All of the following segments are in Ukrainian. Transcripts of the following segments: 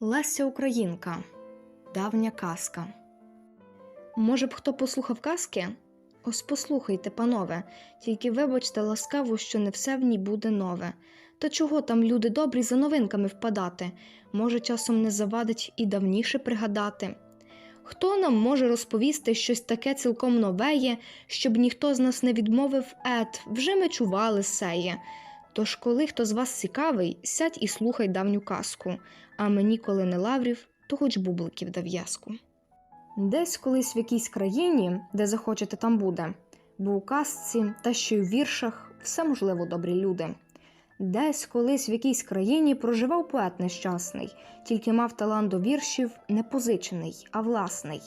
Леся Українка. Давня казка. Може б хто послухав казки? Ось послухайте, панове, тільки вибачте ласкаво, що не все в ній буде нове. Та чого там люди добрі за новинками впадати? Може, часом не завадить і давніше пригадати. Хто нам може розповісти щось таке цілком новеє, щоб ніхто з нас не відмовив ет, вже ми чували сеє. Тож, коли хто з вас цікавий, сядь і слухай давню казку, а мені, коли не лаврів, то хоч бубликів дав в'язку. Десь колись в якійсь країні, де захочете, там буде, бо у казці та ще й у віршах все можливо добрі люди. Десь колись в якійсь країні проживав поет нещасний, тільки мав талант до віршів не позичений, а власний.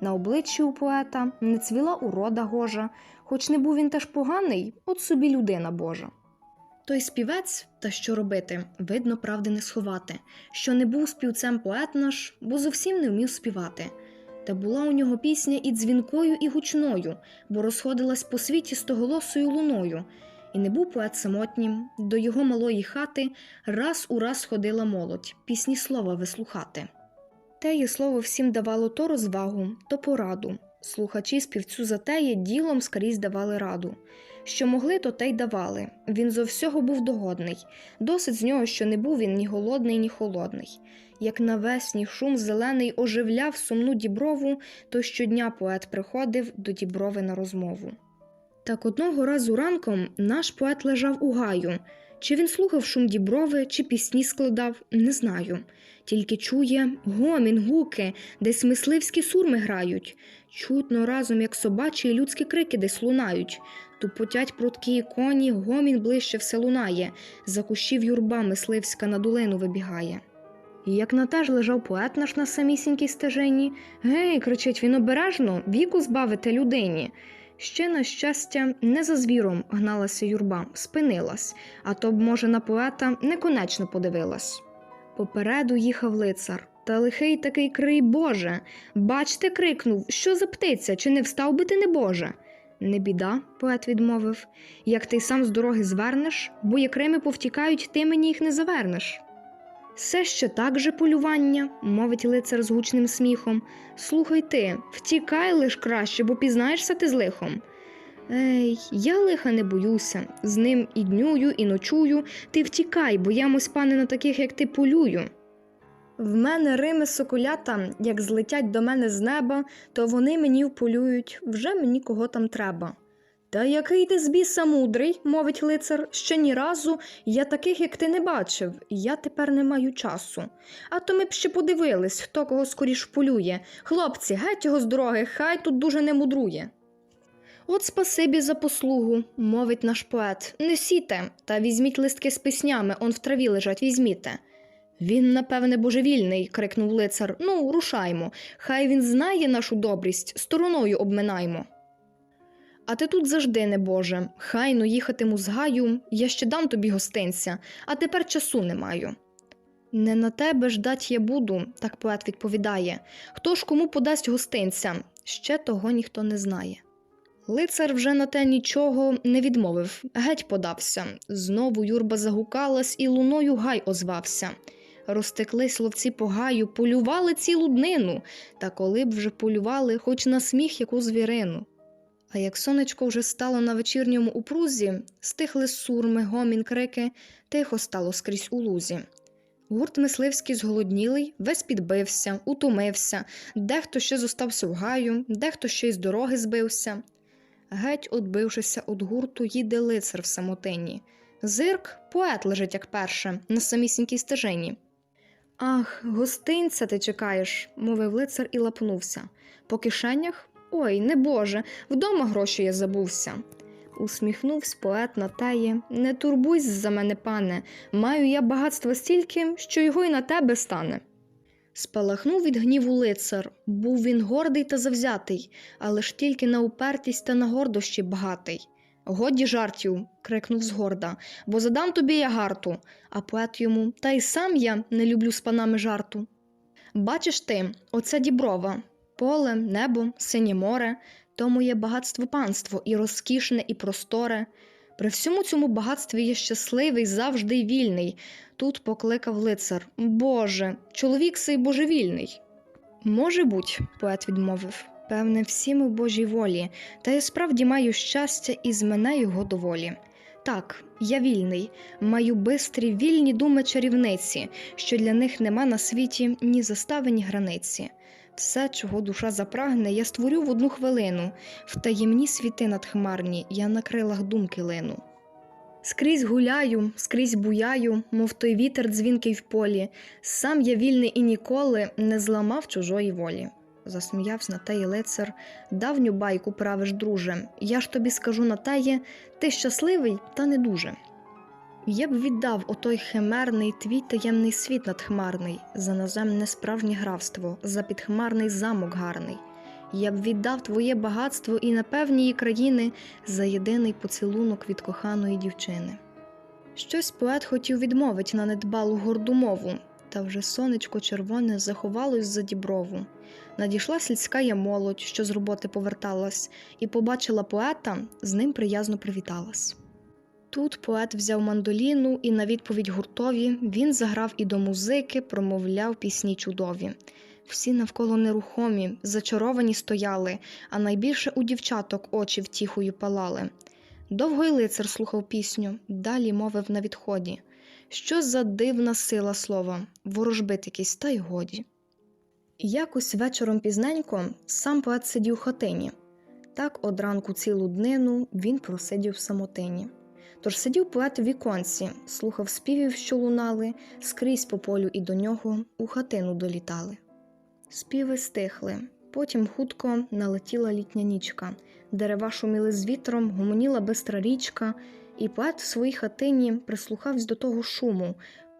На обличчі у поета не цвіла урода гожа, хоч не був він теж поганий, от собі людина Божа. Той співець, та що робити, видно, правди не сховати, що не був співцем поет наш, бо зовсім не вмів співати. Та була у нього пісня і дзвінкою, і гучною, бо розходилась по світі стоголосою луною. І не був поет самотнім, до його малої хати раз у раз ходила молодь, пісні слова вислухати. Теє слово всім давало то розвагу, то пораду. Слухачі співцю затеє ділом скрізь давали раду. Що могли, то те й давали. Він зо всього був догодний. Досить з нього, що не був він ні голодний, ні холодний. Як навесні шум зелений оживляв сумну діброву, то щодня поет приходив до діброви на розмову. Так одного разу ранком наш поет лежав у гаю. Чи він слухав шум діброви, чи пісні складав, не знаю. Тільки чує гомін, гуки, десь мисливські сурми грають. Чутно разом, як собачі людські крики десь лунають. Тупотять прудкі коні, гомін ближче все лунає, за кущів юрба мисливська на долину вибігає. Як на те ж лежав поет наш на самісінькій стежині, гей, кричить він обережно, віку збавите людині. Ще, на щастя, не за звіром гналася юрба, спинилась, а то б, може, на поета неконечно подивилась. Попереду їхав лицар. Та лихий такий крий Боже. Бачте, крикнув, що за птиця, чи не встав би ти небоже? Не біда, поет відмовив, як ти сам з дороги звернеш, бо як рими повтікають, ти мені їх не завернеш. Все ще так же полювання, мовить лицар з гучним сміхом. Слухай ти, втікай лиш краще, бо пізнаєшся ти з лихом. Ей, я лиха не боюся, з ним і днюю, і ночую. Ти втікай, бо ямось, пане, на таких, як ти, полюю. В мене рими соколята, як злетять до мене з неба, то вони мені вполюють, вже мені кого там треба. Та який ти з біса мудрий, мовить лицар, ще ні разу я таких, як ти, не бачив, я тепер не маю часу. А то ми б ще подивились, хто кого скоріш полює. Хлопці, геть його з дороги, хай тут дуже не мудрує. От спасибі за послугу, мовить наш поет. Несіте, та візьміть листки з піснями, он в траві лежать, візьміте. Він, напевне, божевільний, крикнув лицар. Ну, рушаймо. Хай він знає нашу добрість, стороною обминаймо. А ти тут завжди, не Боже, хайно їхатиму з гаю, я ще дам тобі гостинця, а тепер часу не маю. Не на тебе ждать я буду, так поет відповідає. Хто ж кому подасть гостинця? Ще того ніхто не знає. Лицар вже на те нічого не відмовив, геть подався. Знову юрба загукалась і луною гай озвався. Розтеклись ловці по гаю, полювали цілу днину, та коли б вже полювали, хоч на сміх яку звірину. А як сонечко вже стало на вечірньому упрузі, стихли сурми, гомін, крики, тихо стало скрізь у лузі. Гурт мисливський зголоднілий, весь підбився, утомився, дехто ще зостався в гаю, дехто ще й з дороги збився. Геть, отбившися від гурту, їде лицар в самотині. Зирк, поет лежить, як перше, на самісінькій стежині. Ах, гостинця ти чекаєш, мовив лицар і лапнувся. По кишенях? Ой, не Боже, вдома гроші я забувся. Усміхнувся поет на теє. Не турбуйся за мене, пане, маю я багатства стільки, що його й на тебе стане. Спалахнув від гніву лицар. Був він гордий та завзятий, але ж тільки на упертість та на гордощі багатий. Годі жартів, крикнув згорда, бо задам тобі я гарту, а поет йому, та й сам я не люблю з панами жарту. Бачиш ти, оце діброва, поле, небо, синє море, то моє багатство панство і розкішне, і просторе. При всьому цьому багатстві я щасливий, завжди й вільний. Тут покликав лицар Боже, чоловік сей божевільний. Може буть, поет відмовив. Певне, всі ми Божій волі, та я справді маю щастя і з мене його доволі. Так, я вільний, маю бистрі вільні думи чарівниці, що для них нема на світі ні застави, ні границі. Все, чого душа запрагне, я створю в одну хвилину, в таємні світи надхмарні, я на крилах думки лину. Скрізь гуляю, скрізь буяю, мов той вітер дзвінкий в полі. Сам я вільний і ніколи не зламав чужої волі. Засміявся на теї лицар, давню байку правиш, друже. Я ж тобі скажу на теє, ти щасливий, та не дуже. Я б віддав отой химерний твій таємний світ надхмарний, за наземне справжнє графство, за підхмарний замок гарний. Я б віддав твоє багатство і напевнії країни за єдиний поцілунок від коханої дівчини. Щось поет хотів відмовить на недбалу горду мову, та вже сонечко червоне заховалось за діброву. Надійшла сільська я молодь, що з роботи поверталась, і побачила поета, з ним приязно привіталась. Тут поет взяв мандоліну, і на відповідь гуртові він заграв і до музики, промовляв пісні чудові. Всі навколо нерухомі, зачаровані стояли, а найбільше у дівчаток очі втіхою палали. Довго й лицар слухав пісню, далі мовив на відході. Що за дивна сила слова, ворожбит якийсь, та й годі. Якось вечором пізненько сам поет сидів у хатині. Так од ранку цілу днину він просидів в самотині. Тож сидів поет у віконці, слухав співів, що лунали, скрізь по полю і до нього у хатину долітали. Співи стихли, потім хутко налетіла літня нічка, дерева шуміли з вітром, гомоніла бистра річка, і поет в своїй хатині прислухався до того шуму,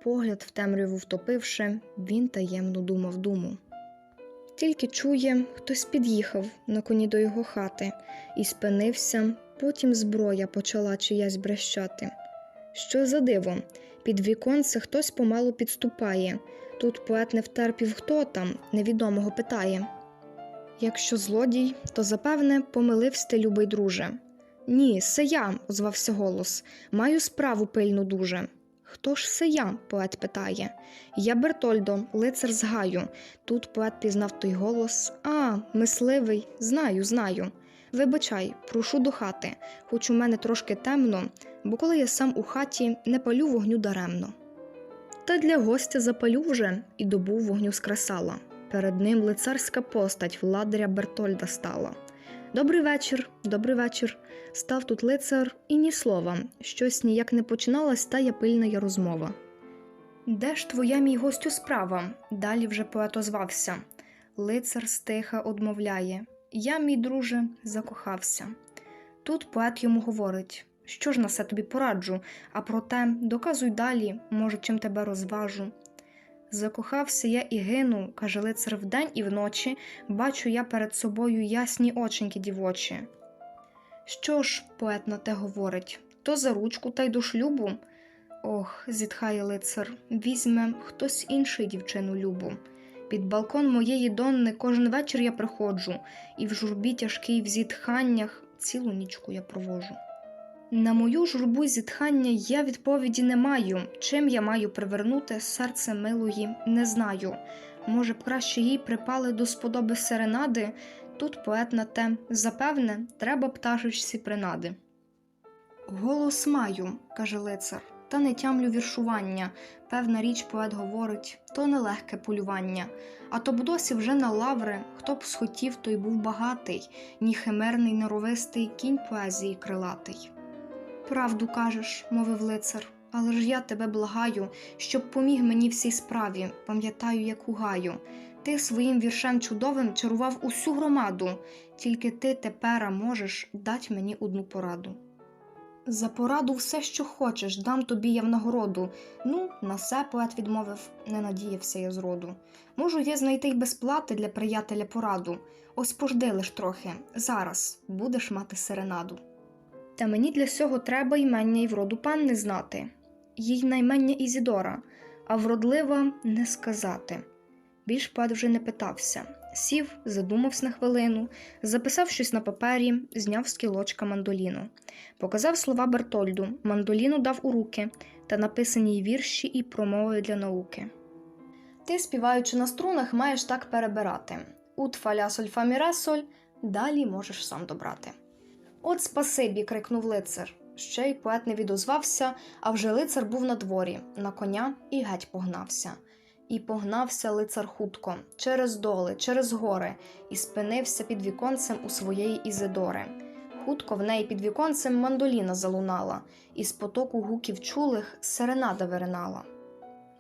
погляд в темряву втопивши, він таємно думав думу. Тільки чує, хтось під'їхав на коні до його хати і спинився, потім зброя почала чиясь брещати. Що за диво? Під віконце хтось помалу підступає. Тут поет не втерпів, хто там, невідомого питає. Якщо злодій, то запевне помилився ти, любий друже. Ні, се я, озвався голос, маю справу пильну дуже. Хто ж се я? поет питає. Я Бертольдо, лицар з гаю. Тут поет пізнав той голос. А, мисливий, знаю, знаю. Вибачай, прошу до хати, хоч у мене трошки темно, бо коли я сам у хаті, не палю вогню даремно. Та для гостя запалю вже і добу вогню скрасала. Перед ним лицарська постать владаря Бертольда стала. Добрий вечір, добрий вечір. Став тут лицар і ні слова, щось ніяк не починалась тая пильна я розмова. Де ж твоя мій гостю справа? Далі вже поет озвався. Лицар стиха одмовляє Я, мій друже, закохався. Тут поет йому говорить що ж на все тобі пораджу, а проте доказуй далі, може, чим тебе розважу. Закохався я і гину, каже лицар вдень і вночі, бачу я перед собою ясні оченьки дівочі. Що ж, поет на те говорить, то за ручку та й до шлюбу. Ох, зітхає лицар, візьме хтось інший дівчину любу. Під балкон моєї донни кожен вечір я приходжу, і в журбі тяжкій в зітханнях цілу нічку я провожу. На мою журбу зітхання я відповіді не маю. Чим я маю привернути серце милої, не знаю. Може б краще їй припали до сподоби серенади. Тут поет на те запевне, треба пташечці принади. Голос маю, каже лицар, та не тямлю віршування. Певна річ поет говорить, то нелегке полювання. А то б досі вже на лаври, хто б схотів, той був багатий, ні химерний неровистий кінь поезії крилатий. Правду кажеш, мовив лицар, але ж я тебе благаю, щоб поміг мені в цій справі, пам'ятаю, як у гаю. Ти своїм віршем чудовим чарував усю громаду, тільки ти тепера можеш дать мені одну пораду. За пораду все, що хочеш, дам тобі я в нагороду. Ну, на все поет відмовив, не надіявся я зроду. Можу я знайти й безплати для приятеля пораду. Ось пожди лиш трохи, зараз будеш мати серенаду. Та мені для сього треба ймення й вроду панни знати, їй наймення Ізідора, а вродлива не сказати. Більш поет вже не питався. Сів, задумався на хвилину, записав щось на папері, зняв з кілочка мандоліну. Показав слова Бертольду, мандоліну дав у руки та написані й вірші і промови для науки. Ти, співаючи на струнах, маєш так перебирати. Ут фаля соль фа мі ре соль, далі можеш сам добрати. От спасибі. крикнув лицар. Ще й поет не відозвався, а вже лицар був на дворі, на коня і геть погнався. І погнався лицар хутко, через доли, через гори, і спинився під віконцем у своєї Ізидори. Хутко в неї під віконцем мандоліна залунала, і з потоку гуків чулих серенада виринала.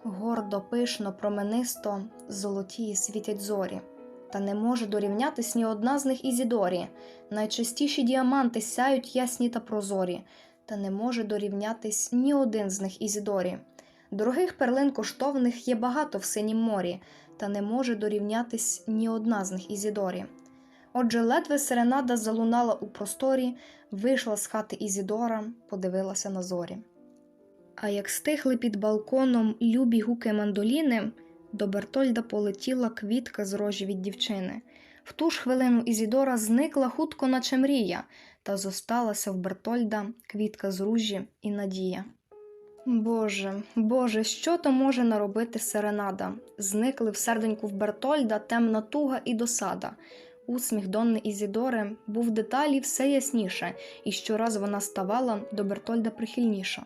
Гордо, пишно, променисто, золотії світять зорі, та не може дорівнятись ні одна з них Ізідорі. Найчистіші діаманти сяють ясні та прозорі, та не може дорівнятись ні один з них Ізідорі. Дорогих перлин коштовних є багато в синім морі, та не може дорівнятись ні одна з них Ізідорі. Отже, ледве серенада залунала у просторі, вийшла з хати Ізідора, подивилася на зорі. А як стихли під балконом любі гуки мандоліни, до Бертольда полетіла квітка з рожі від дівчини. В ту ж хвилину Ізідора зникла хутко, наче мрія, та зосталася в Бертольда квітка з ружі і надія. Боже, Боже, що то може наробити серенада? Зникли в серденьку в Бертольда темна туга і досада. Усміх Донни Ізідори був деталі все ясніше, і щораз вона ставала до Бертольда прихильніша.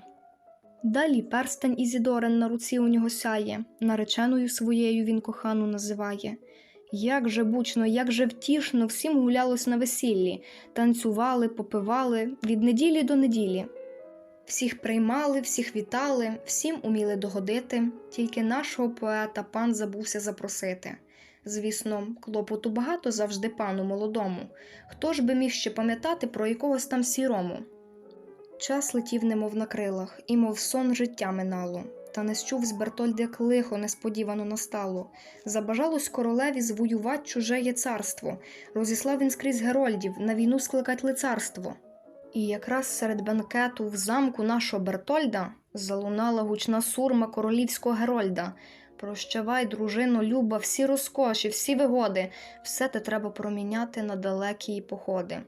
Далі перстень Ізідорин на руці у нього сяє, нареченою своєю він кохану називає. Як же бучно, як же втішно всім гулялось на весіллі, танцювали, попивали від неділі до неділі. Всіх приймали, всіх вітали, всім уміли догодити, тільки нашого поета пан забувся запросити. Звісно, клопоту багато завжди пану молодому. Хто ж би міг ще пам'ятати про якогось там сірому? Час летів, немов на крилах, і мов сон життя минало. Та не счув з Бертольд, як лихо несподівано настало. Забажалось королеві звоювать чужеє царство. Розіслав він скрізь герольдів на війну скликать лицарство. І якраз серед бенкету в замку нашого Бертольда залунала гучна сурма королівського герольда. Прощавай, дружино, люба, всі розкоші, всі вигоди, все те треба проміняти на далекі походи.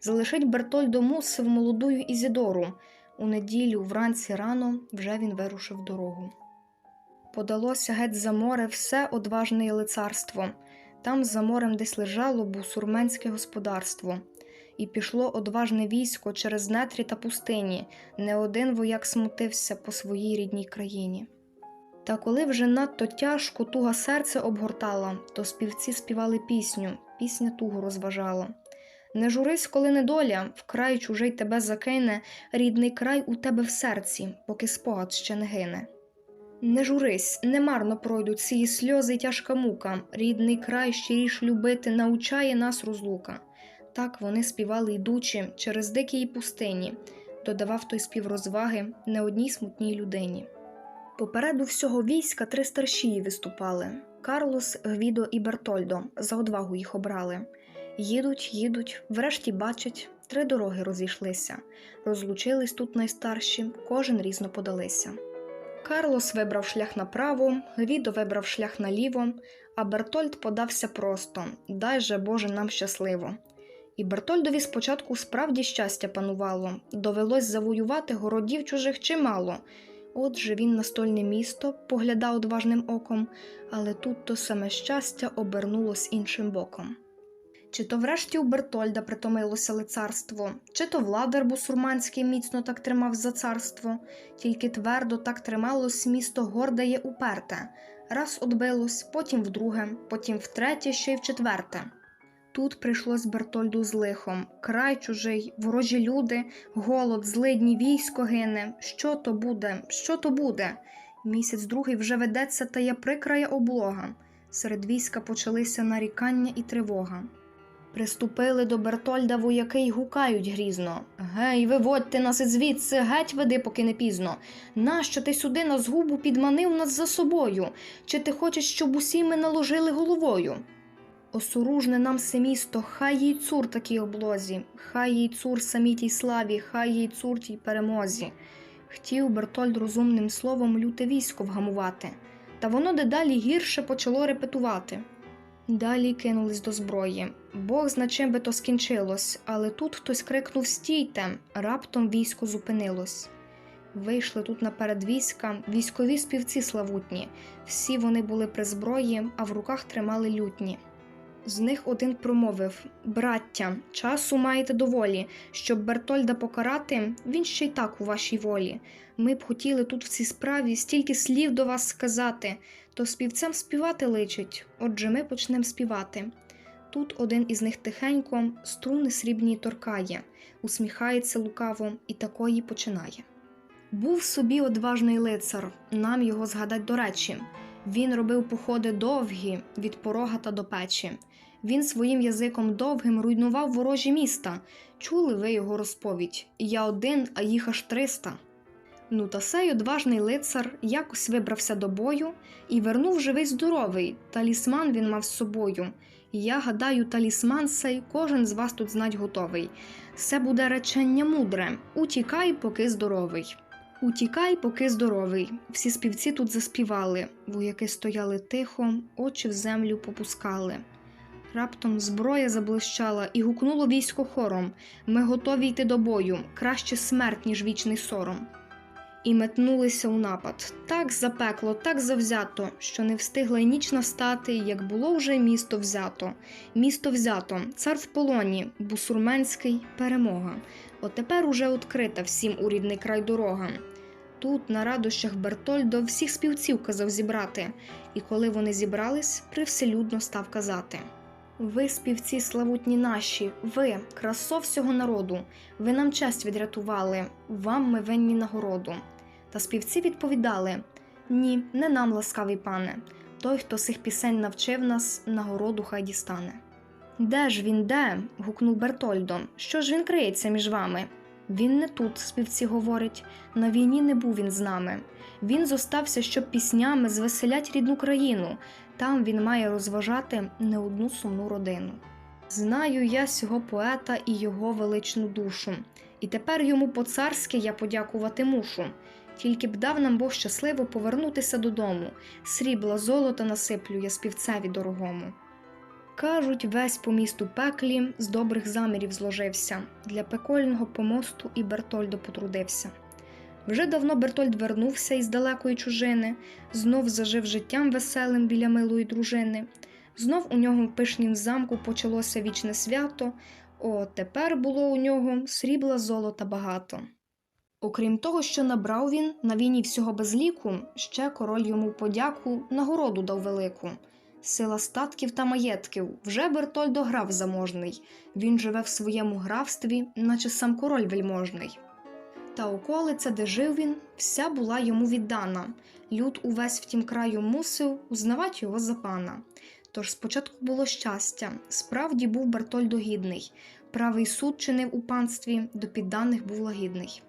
Залишить Бертольдо мусив молодую Ізідору. У неділю, вранці рано, вже він вирушив дорогу. Подалося геть за море все одважне лицарство. Там за морем десь лежало бусурменське господарство. І пішло одважне військо через нетрі та пустині, не один вояк смутився по своїй рідній країні. Та коли вже надто тяжко туга серце обгортала, то співці співали пісню, пісня тугу розважала. Не журись, коли недоля, в край чужий тебе закине, рідний край у тебе в серці, поки спогад ще не гине. Не журись, немарно пройдуть ці сльози тяжка мука, рідний край щиріш любити научає нас розлука. Так вони співали йдучи через дикі пустині, додавав той спів розваги не одній смутній людині. Попереду всього війська три старшії виступали Карлос, Гвідо і Бертольдо за одвагу їх обрали. Їдуть, їдуть, врешті бачать, три дороги розійшлися. Розлучились тут найстарші, кожен різно подалися. Карлос вибрав шлях направо, Гвідо вибрав шлях наліво, а Бертольд подався просто дай же Боже нам щасливо. І Бертольдові спочатку справді щастя панувало, довелось завоювати городів чужих чимало. Отже він на стольне місто поглядав одважним оком, але тут то саме щастя обернулось іншим боком. Чи то врешті у Бертольда притомилося лицарство, чи то владар бусурманський міцно так тримав за царство, тільки твердо так трималось місто горде є уперте, раз одбилось, потім вдруге, потім втретє, ще й вчетверте. Тут прийшлось Бертольду з лихом, край чужий, ворожі люди, голод, злидні, військо гине. Що то буде? Що то буде? Місяць другий вже ведеться та є прикрая облога. Серед війська почалися нарікання і тривога. Приступили до Бертольда вояки й гукають грізно. Гей, виводьте нас звідси, геть веди, поки не пізно. Нащо ти сюди на згубу підманив нас за собою? Чи ти хочеш, щоб усі ми наложили головою? Осоружне нам се місто, хай їй цур такій облозі, хай їй цур самій славі, хай їй цур тій перемозі. Хотів Бертольд розумним словом люте військо вгамувати, та воно дедалі гірше почало репетувати. Далі кинулись до зброї. Бог зна чим би то скінчилось, але тут хтось крикнув Стійте! Раптом військо зупинилось. Вийшли тут наперед війська, військові співці славутні. Всі вони були при зброї, а в руках тримали лютні. З них один промовив Браття, часу маєте доволі, щоб Бертольда покарати, він ще й так у вашій волі. Ми б хотіли тут в цій справі стільки слів до вас сказати, то співцям співати личить, отже ми почнемо співати. Тут один із них тихенько струни срібні торкає, усміхається лукаво і такої починає. Був собі одважний лицар, нам його згадать до речі. Він робив походи довгі від порога та до печі. Він своїм язиком довгим руйнував ворожі міста. Чули ви його розповідь? Я один, а їх аж триста. Ну та сей одважний лицар якось вибрався до бою і вернув живий здоровий. Талісман він мав з собою. Я гадаю, талісман сей кожен з вас тут знать готовий. Це буде речення мудре. Утікай, поки здоровий. Утікай, поки здоровий. Всі співці тут заспівали, вояки стояли тихо, очі в землю попускали. Раптом зброя заблищала і гукнуло військо хором Ми готові йти до бою, краще смерть, ніж вічний сором. І метнулися у напад так запекло, так завзято, що не встигла й ніч настати, як було вже місто взято. Місто взято, цар в полоні, бусурменський перемога. От тепер уже открита всім у рідний край дорога. Тут, на радощах Бертольдо, всіх співців казав зібрати, і коли вони зібрались, привселюдно став казати. Ви, співці славутні наші, ви, красо всього народу, ви нам честь відрятували, вам ми винні нагороду. Та співці відповідали: Ні, не нам, ласкавий пане. Той, хто сих пісень навчив нас, нагороду хай дістане. Де ж він, де? гукнув Бертольдо. Що ж він криється між вами? Він не тут, співці говорять, на війні не був він з нами. Він зостався, щоб піснями звеселять рідну країну. Там він має розважати не одну сумну родину. Знаю я сього поета і його величну душу, і тепер йому по-царськи я подякувати мушу. Тільки б дав нам Бог щасливо повернутися додому, срібла золота насиплю я співцеві дорогому. Кажуть, весь по місту пеклі з добрих замірів зложився, для пекольного помосту і Бертольдо потрудився. Вже давно Бертольд вернувся із далекої чужини, знов зажив життям веселим біля милої дружини. Знов у нього в пишнім замку почалося вічне свято, о, тепер було у нього срібла золота багато. Окрім того, що набрав він на війні всього без ліку, ще король йому подяку нагороду дав велику. Сила статків та маєтків вже Бертольдо грав заможний. Він живе в своєму графстві, наче сам король вельможний. Та околиця, де жив він, вся була йому віддана. Люд увесь в тім краю мусив узнавати його за пана. Тож спочатку було щастя, справді був Бертольдо гідний, правий суд чинив у панстві, до підданих був лагідний.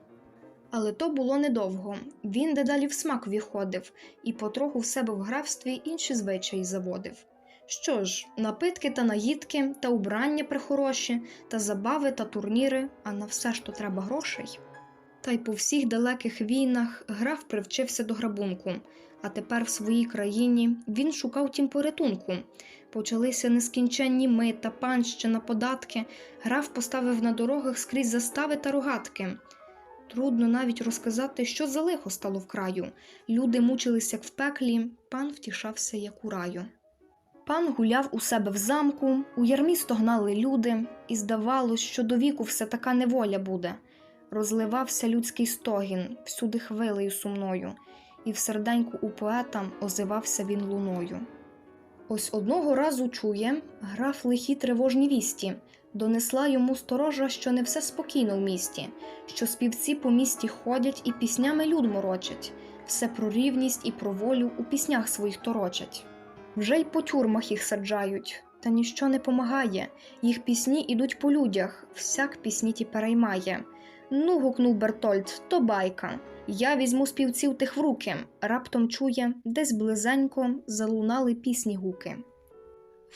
Але то було недовго. Він дедалі в смак віходив і потроху в себе в графстві інші звичаї заводив. Що ж, напитки та наїдки, та убрання прихороші, та забави та турніри, а на все ж то треба грошей. Та й по всіх далеких війнах граф привчився до грабунку, а тепер в своїй країні він шукав тім порятунку. Почалися нескінченні мита, панщина, податки. Граф поставив на дорогах скрізь застави та рогатки. Трудно навіть розказати, що за лихо стало в краю. Люди мучились, як в пеклі, пан втішався, як у раю. Пан гуляв у себе в замку, у ярмі стогнали люди, і здавалось, що до віку все така неволя буде. Розливався людський стогін, всюди хвилею сумною, і в серденьку у поета озивався він луною. Ось одного разу чує, граф лихі тривожні вісті, донесла йому сторожа, що не все спокійно в місті, що співці по місті ходять і піснями люд морочать, все про рівність і про волю у піснях своїх торочать. Вже й по тюрмах їх саджають, та ніщо не помагає. Їх пісні ідуть по людях, всяк пісні ті переймає. Ну, гукнув Бертольд, то байка. Я візьму співців тих в руки. Раптом чує, десь близенько залунали пісні гуки.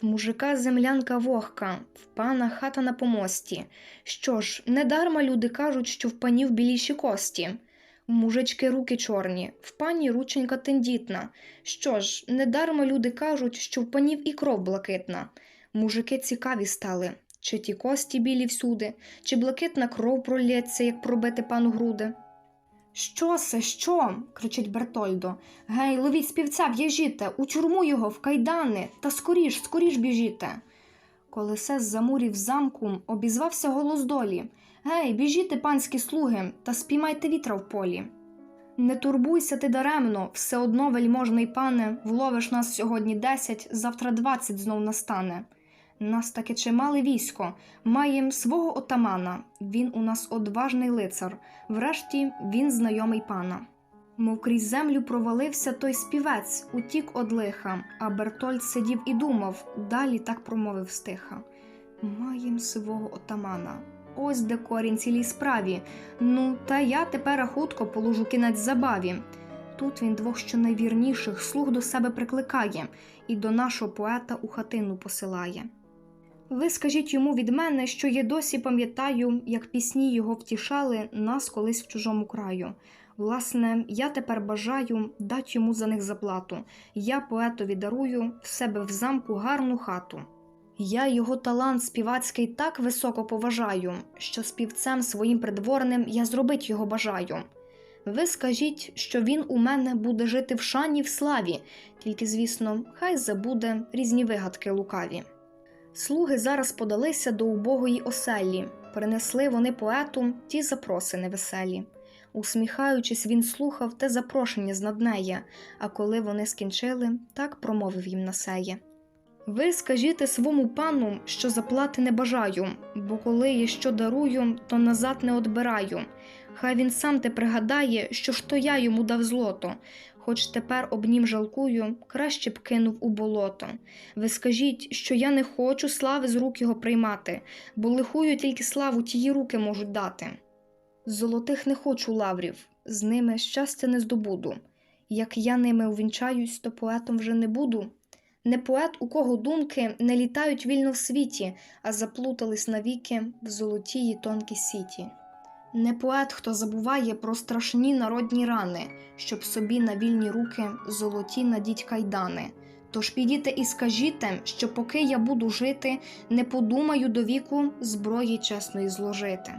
В мужика землянка вогка, в пана хата на помості. Що ж, недарма люди кажуть, що в панів біліші кості. Мужички руки чорні, в пані рученька тендітна. Що ж, недарма люди кажуть, що в панів і кров блакитна. Мужики цікаві стали, чи ті кості білі всюди, чи блакитна кров пролється, як пробити пану груди. Що це, що? кричить Бертольдо. Гей, ловіть співця, в'яжіте, у тюрму його, в кайдани, та скоріш, скоріш біжіте. Коли се з замурів замку обізвався голос долі. Гей, біжіте, панські слуги, та спіймайте вітра в полі. Не турбуйся ти даремно, все одно, вельможний пане, вловиш нас сьогодні десять, завтра двадцять знов настане. Нас таке чимале військо, маєм свого отамана. Він у нас одважний лицар, врешті він знайомий пана. Мов крізь землю провалився той співець, утік од лиха, а Бертольд сидів і думав, далі так промовив стиха. Маєм свого отамана. Ось де корінь цілій справі. Ну, та я тепер хутко положу кінець забаві. Тут він двох щонайвірніших слуг до себе прикликає і до нашого поета у хатину посилає. Ви скажіть йому від мене, що я досі пам'ятаю, як пісні його втішали нас колись в чужому краю. Власне, я тепер бажаю дати йому за них заплату. Я поетові дарую в себе в замку гарну хату. Я його талант співацький так високо поважаю, що співцем своїм придворним я зробить його бажаю. Ви скажіть, що він у мене буде жити в шані в славі, тільки, звісно, хай забуде різні вигадки лукаві. Слуги зараз подалися до убогої оселі, принесли вони поету ті запроси невеселі. Усміхаючись, він слухав те запрошення з наднеє, а коли вони скінчили, так промовив їм на сеє. Ви скажіте свому пану, що заплати не бажаю, бо коли я що дарую, то назад не одбираю. Хай він сам те пригадає, що ж то я йому дав злото, хоч тепер об нім жалкую, краще б кинув у болото. Ви скажіть, що я не хочу слави з рук його приймати, бо лихую тільки славу тії руки можуть дати. Золотих не хочу лаврів, з ними щастя не здобуду. Як я ними увінчаюсь, то поетом вже не буду. Не поет, у кого думки не літають вільно в світі, а заплутались навіки в золотій тонкій сіті. Не поет, хто забуває про страшні народні рани, щоб собі на вільні руки золоті надіть кайдани. Тож підіте і скажіте, що поки я буду жити, не подумаю до віку зброї чесної зложити.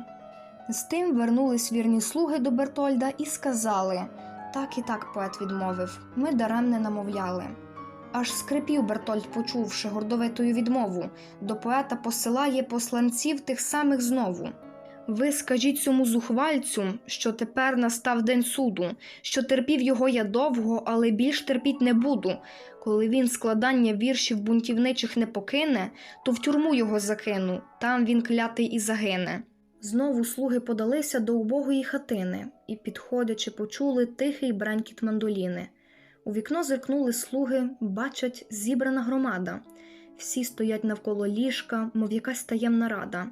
З тим вернулись вірні слуги до Бертольда і сказали так і так поет відмовив, ми даремне намовляли. Аж скрипів Бертольд, почувши гордовитою відмову, до поета посилає посланців тих самих знову. Ви скажіть цьому зухвальцю, що тепер настав день суду, що терпів його я довго, але більш терпіть не буду. Коли він складання віршів бунтівничих не покине, то в тюрму його закину, там він клятий і загине. Знову слуги подалися до убогої хатини і, підходячи, почули тихий бренькіт мандоліни. У вікно зиркнули слуги, бачать зібрана громада. Всі стоять навколо ліжка, мов якась таємна рада.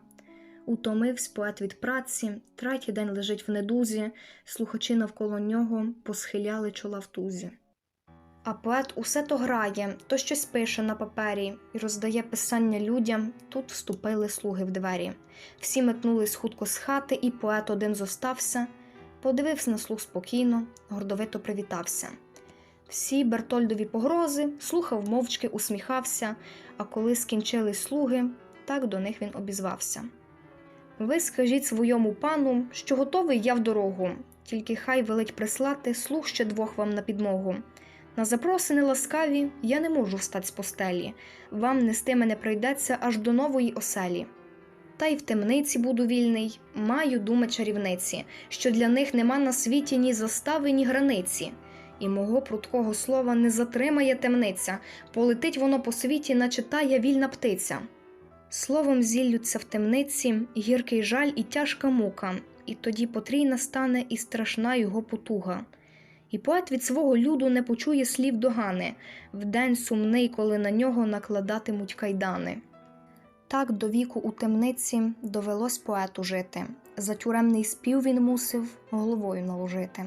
Утомився поет від праці, третій день лежить в недузі, слухачі навколо нього посхиляли чола в тузі. А поет усе то грає, то щось пише на папері і роздає писання людям. Тут вступили слуги в двері. Всі метнулись хутко з хати, і поет один зостався, подивився на слуг спокійно, гордовито привітався. Всі Бертольдові погрози слухав мовчки, усміхався, а коли скінчили слуги, так до них він обізвався. Ви скажіть своєму пану, що готовий я в дорогу, тільки хай велить прислати слуг ще двох вам на підмогу. На запроси неласкаві я не можу встать з постелі, вам нести мене прийдеться аж до нової оселі. Та й в темниці буду вільний, маю думи чарівниці, що для них нема на світі ні застави, ні границі. І мого прудкого слова не затримає темниця, полетить воно по світі, наче тая вільна птиця. Словом зіллються в темниці гіркий жаль і тяжка мука, і тоді потрійна стане і страшна його потуга. І поет від свого люду не почує слів догани вдень сумний, коли на нього накладатимуть кайдани. Так до віку у темниці довелось поету жити. За тюремний спів він мусив головою наложити.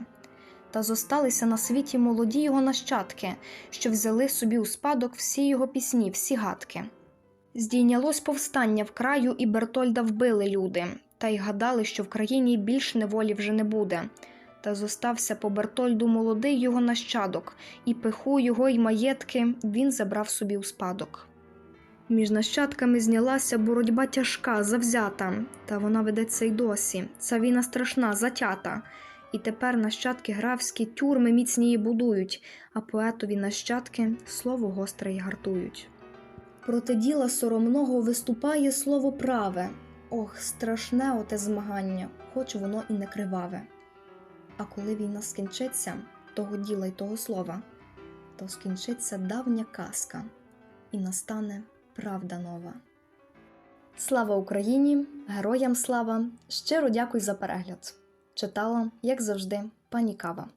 Та зосталися на світі молоді його нащадки, що взяли собі у спадок всі його пісні, всі гадки. Здійнялось повстання в краю, і Бертольда вбили люди, та й гадали, що в країні більш неволі вже не буде. Та зостався по Бертольду молодий його нащадок, і пиху його й маєтки він забрав собі у спадок. Між нащадками знялася боротьба тяжка, завзята, та вона ведеться й досі. Ця війна страшна, затята. І тепер нащадки графські тюрми міцні будують, а поетові нащадки слово гостре й гартують. Проти діла соромного виступає слово праве. Ох, страшне оте змагання, хоч воно і не криваве. А коли війна скінчиться, того діла й того слова, то скінчиться давня казка, і настане правда нова. Слава Україні! Героям слава! Щиро дякую за перегляд! Читала, як завжди, пані Кава.